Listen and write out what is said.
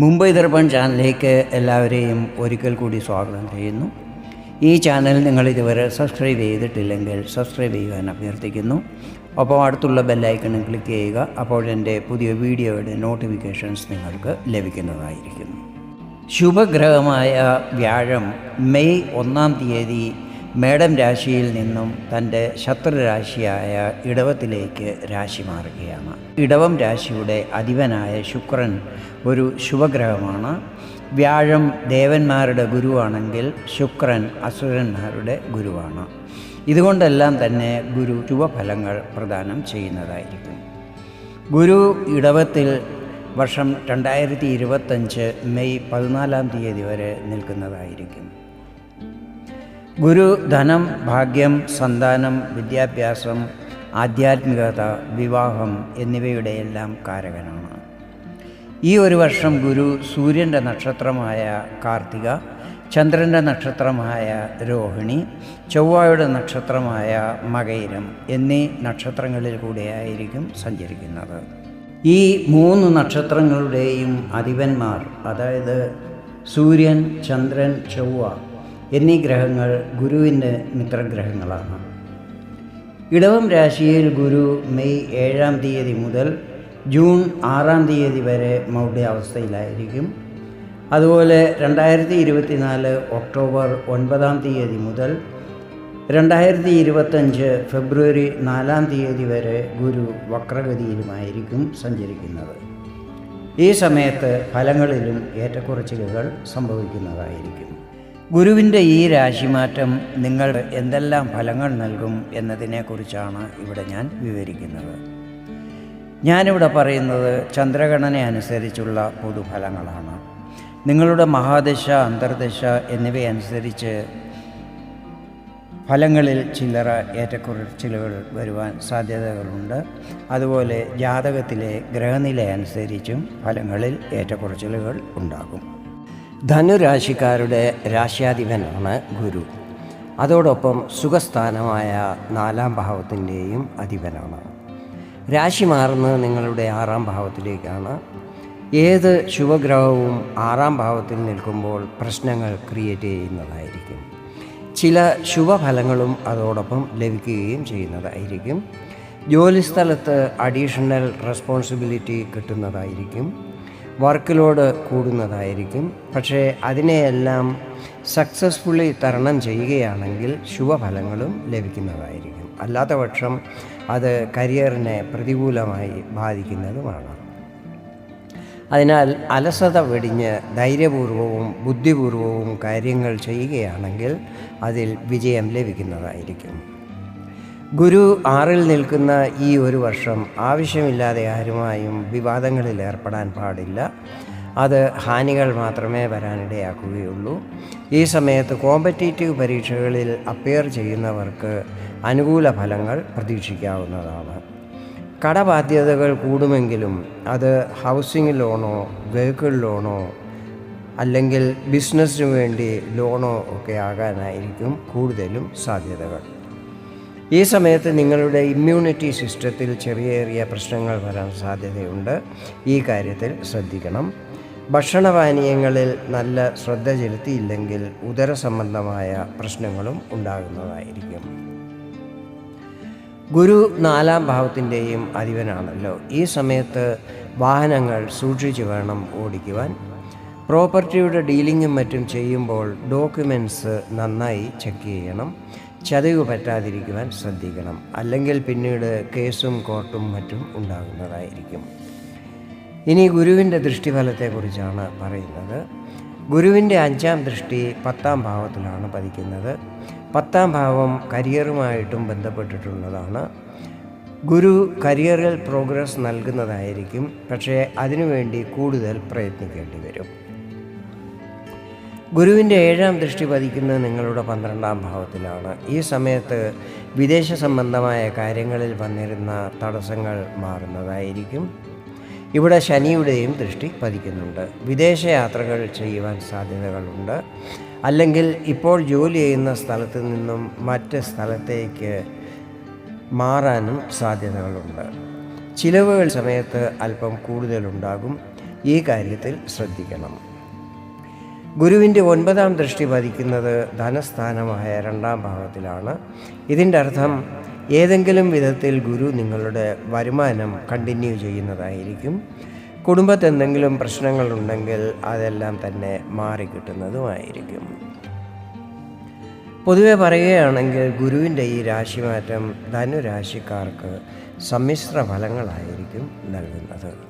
മുംബൈ ദർപ്പൺ ചാനലിലേക്ക് എല്ലാവരെയും ഒരിക്കൽ കൂടി സ്വാഗതം ചെയ്യുന്നു. ഈ ചാനൽ നിങ്ങൾ ഇതുവരെ സബ്സ്ക്രൈബ് ചെയ്തിട്ടില്ലെങ്കിൽ സബ്സ്ക്രൈബ് ചെയ്യുവാൻ അഭ്യർത്ഥിക്കുന്നു. ഒപ്പം അടുത്തുള്ള ബെല്ലൈക്കണും ക്ലിക്ക് ചെയ്യുക അപ്പോൾ എന്റെ പുതിയ വീഡിയോയുടെ നോട്ടിഫിക്കേഷൻസ് നിങ്ങൾക്ക് ലഭിക്കുന്നതായിരിക്കും ശുഭഗ്രഹമായ വ്യാഴം മെയ് ഒന്നാം തീയതി മേടം രാശിയിൽ നിന്നും തന്റെ ശത്രുരാശിയായ ഇടവത്തിലേക്ക് രാശി മാറുകയാണ്. ഇടവം രാശിയുടെ അധിപനായ ശുക്രൻ ഒരു ശുഭഗ്രഹമാണ്. വ്യാഴം ദേവന്മാരുടെ ഗുരുവാണെങ്കിൽ ശുക്രൻ അസുരന്മാരുടെ ഗുരുവാണ്. ഇതുകൊണ്ടെല്ലാം തന്നെ ഗുരു ശുഭഫലങ്ങൾ പ്രദാനം ചെയ്യുന്നതായിരിക്കും. ഗുരു ഇടവത്തിൽ വർഷം രണ്ടായിരത്തി ഇരുപത്തഞ്ച് മെയ് പതിനാലാം തീയതി വരെ നിൽക്കുന്നതായിരിക്കും. ഗുരു ധനം ഭാഗ്യം സന്താനം വിദ്യാഭ്യാസം ആധ്യാത്മികത വിവാഹം എന്നിവയുടെയെല്ലാം കാരകനാണ്. ഈ ഒരു വർഷം ഗുരു സൂര്യന്റെ നക്ഷത്രമായ കാർത്തിക ചന്ദ്രന്റെ നക്ഷത്രമായ രോഹിണി ചൊവ്വയുടെ നക്ഷത്രമായ മകയിരം എന്നീ നക്ഷത്രങ്ങളിൽ കൂടെയായിരിക്കും സഞ്ചരിക്കുന്നത്. ഈ മൂന്ന് നക്ഷത്രങ്ങളുടെയും അധിപന്മാർ അതായത് സൂര്യൻ ചന്ദ്രൻ ചൊവ്വ എന്നീ ഗ്രഹങ്ങൾ ഗുരുവിന്റെ മിത്രഗ്രഹങ്ങളാണ്. ഇടവം രാശിയിൽ ഗുരു മെയ് ഏഴാം തീയതി മുതൽ ജൂൺ ആറാം തീയതി വരെ മൗഢ്യാവസ്ഥയിലായിരിക്കും. അതുപോലെ രണ്ടായിരത്തി ഇരുപത്തിനാല് ഒക്ടോബർ ഒൻപതാം തീയതി മുതൽ രണ്ടായിരത്തി ഇരുപത്തഞ്ച് ഫെബ്രുവരി നാലാം തീയതി വരെ ഗുരു വക്രഗതിയിലുമായിരിക്കും സഞ്ചരിക്കുന്നത്. ഈ സമയത്ത് ഫലങ്ങളിലും ഏറ്റക്കുറച്ചിലുകൾ സംഭവിക്കുന്നതായിരിക്കും. ഗുരുവിന്റെ ഈ രാശിമാറ്റം നിങ്ങൾ എന്തെല്ലാം ഫലങ്ങൾ നൽകും എന്നതിനെക്കുറിച്ചാണ് ഇവിടെ ഞാൻ വിവരിക്കുന്നത്. ഞാനിവിടെ പറയുന്നത് ചന്ദ്രഗണന അനുസരിച്ചുള്ള പൊതുഫലങ്ങളാണ്. നിങ്ങളുടെ മഹാദശ അന്തർദശ എന്നിവയനുസരിച്ച് ഫലങ്ങളിൽ ചില്ലറ ഏറ്റക്കുറച്ചിലുകൾ വരുവാൻ സാധ്യതകളുണ്ട്. അതുപോലെ ജാതകത്തിലെ ഗ്രഹനില അനുസരിച്ചും ഫലങ്ങളിൽ ഏറ്റക്കുറച്ചിലുകൾ ഉണ്ടാകും. ധനുരാശിക്കാരുടെ രാശ്യാധിപനാണ് ഗുരു. അതോടൊപ്പം സുഖസ്ഥാനമായ നാലാം ഭാവത്തിന്റെയും അധിപനാണ്. രാശി മാറുന്നത് നിങ്ങളുടെ ആറാം ഭാവത്തിലേക്കാണ്. ഏത് ശുഭഗ്രഹവും ആറാം ഭാവത്തിൽ നിൽക്കുമ്പോൾ പ്രശ്നങ്ങൾ ക്രിയേറ്റ് ചെയ്യുന്നതായിരിക്കും. ചില ശുഭഫലങ്ങളും അതോടൊപ്പം ലഭിക്കുകയും ചെയ്യുന്നതായിരിക്കും. ജോലിസ്ഥലത്ത് അഡീഷണൽ റെസ്പോൺസിബിലിറ്റി കിട്ടുന്നതായിരിക്കും. വർക്ക് ലോഡ് കൂടുന്നതായിരിക്കും. പക്ഷേ അതിനെയെല്ലാം സക്സസ്ഫുള്ളി തരണം ചെയ്യുകയാണെങ്കിൽ ശുഭഫലങ്ങളും ലഭിക്കുന്നതായിരിക്കും. അല്ലാത്ത പക്ഷം അത് കരിയറിനെ പ്രതികൂലമായി ബാധിക്കുന്നതുമാണ്. അതിനാൽ അലസത വെടിഞ്ഞ് ധൈര്യപൂർവവും ബുദ്ധിപൂർവവും കാര്യങ്ങൾ ചെയ്യുകയാണെങ്കിൽ അതിൽ വിജയം ലഭിക്കുന്നതായിരിക്കും. ഗുരു ആറിൽ നിൽക്കുന്ന ഈ ഒരു വർഷം ആവശ്യമില്ലാതെ ആരുമായും വിവാദങ്ങളിൽ ഏർപ്പെടാൻ പാടില്ല. അത് ഹാനികൾ മാത്രമേ വരാനിടയാക്കുകയുള്ളൂ. ഈ സമയത്ത് കോമ്പറ്റേറ്റീവ് പരീക്ഷകളിൽ അപ്പിയർ ചെയ്യുന്നവർക്ക് അനുകൂല ഫലങ്ങൾ പ്രതീക്ഷിക്കാവുന്നതാണ്. കടബാധ്യതകൾ കൂടുമെങ്കിലും അത് ഹൗസിംഗ് ലോണോ വെഹിക്കിൾ ലോണോ അല്ലെങ്കിൽ ബിസിനസ്സിനു വേണ്ടി ലോണോ ഒക്കെ ആകാനായിരിക്കും കൂടുതലും സാധ്യതകൾ. ഈ സമയത്ത് നിങ്ങളുടെ ഇമ്മ്യൂണിറ്റി സിസ്റ്റത്തിൽ ചെറിയ ചെറിയ പ്രശ്നങ്ങൾ വരാൻ സാധ്യതയുണ്ട്. ഈ കാര്യത്തിൽ ശ്രദ്ധിക്കണം. ഭക്ഷണപാനീയങ്ങളിൽ നല്ല ശ്രദ്ധ ചെലുത്തിയില്ലെങ്കിൽ ഉദര സംബന്ധമായ പ്രശ്നങ്ങളും ഉണ്ടാകുന്നതായിരിക്കും. ഗുരു നാലാം ഭാവത്തിന്റെയും അധിപനാണല്ലോ. ഈ സമയത്ത് വാഹനങ്ങൾ സൂക്ഷിച്ചു വേണം ഓടിക്കുവാൻ. പ്രോപ്പർട്ടിയുടെ ഡീലിങ്ങും മറ്റും ചെയ്യുമ്പോൾ ഡോക്യുമെന്റ്സ് നന്നായി ചെക്ക് ചെയ്യണം. ചതവ് പറ്റാതിരിക്കുവാൻ ശ്രദ്ധിക്കണം. അല്ലെങ്കിൽ പിന്നീട് കേസും കോർട്ടും മറ്റും ഉണ്ടാകുന്നതായിരിക്കും. ഇനി ഗുരുവിന്റെ ദൃഷ്ടിഫലത്തെക്കുറിച്ചാണ് പറയുന്നത്. ഗുരുവിന്റെ അഞ്ചാം ദൃഷ്ടി പത്താം ഭാവത്തിലാണ് പതിക്കുന്നത്. പത്താം ഭാവം കരിയറുമായിട്ടും ബന്ധപ്പെട്ടിട്ടുള്ളതാണ്. ഗുരു കരിയറിൽ പ്രോഗ്രസ് നൽകുന്നതായിരിക്കും. പക്ഷേ അതിനുവേണ്ടി കൂടുതൽ പ്രയത്നിക്കേണ്ടി വരും. ഗുരുവിന്റെ ഏഴാം ദൃഷ്ടി പതിക്കുന്നത് നിങ്ങളുടെ പന്ത്രണ്ടാം ഭാവത്തിലാണ്. ഈ സമയത്ത് വിദേശ സംബന്ധമായ കാര്യങ്ങളിൽ വന്നിരുന്ന തടസ്സങ്ങൾ മാറുന്നതായിരിക്കും. ഇവിടെ ശനിയുടെയും ദൃഷ്ടി പതിക്കുന്നുണ്ട്. വിദേശയാത്രകൾ ചെയ്യുവാൻ സാധ്യതകളുണ്ട്. അല്ലെങ്കിൽ ഇപ്പോൾ ജോലി ചെയ്യുന്ന സ്ഥലത്ത് നിന്നും മറ്റ് സ്ഥലത്തേക്ക് മാറാനും സാധ്യതകളുണ്ട്. ചിലവുകൾ സമയത്ത് അല്പം കൂടുതലുണ്ടാകും. ഈ കാര്യത്തിൽ ശ്രദ്ധിക്കണം. ഗുരുവിന്റെ ഒൻപതാം ദൃഷ്ടി പതിക്കുന്നത് ധനസ്ഥാനമായ രണ്ടാം ഭാവത്തിലാണ്. ഇതിന്റെ അർത്ഥം ഏതെങ്കിലും വിധത്തിൽ ഗുരു നിങ്ങളുടെ വരുമാനം കണ്ടിന്യൂ ചെയ്യുന്നതായിരിക്കും. കുടുംബത്ത് എന്തെങ്കിലും പ്രശ്നങ്ങളുണ്ടെങ്കിൽ അതെല്ലാം തന്നെ മാറിക്കിട്ടുന്നതുമായിരിക്കും പൊതുവെ പറയുകയാണെങ്കിൽ ഗുരുവിന്റെ ഈ രാശിമാറ്റം ധനുരാശിക്കാർക്ക് സമ്മിശ്ര ഫലങ്ങളായിരിക്കും നൽകുന്നത്.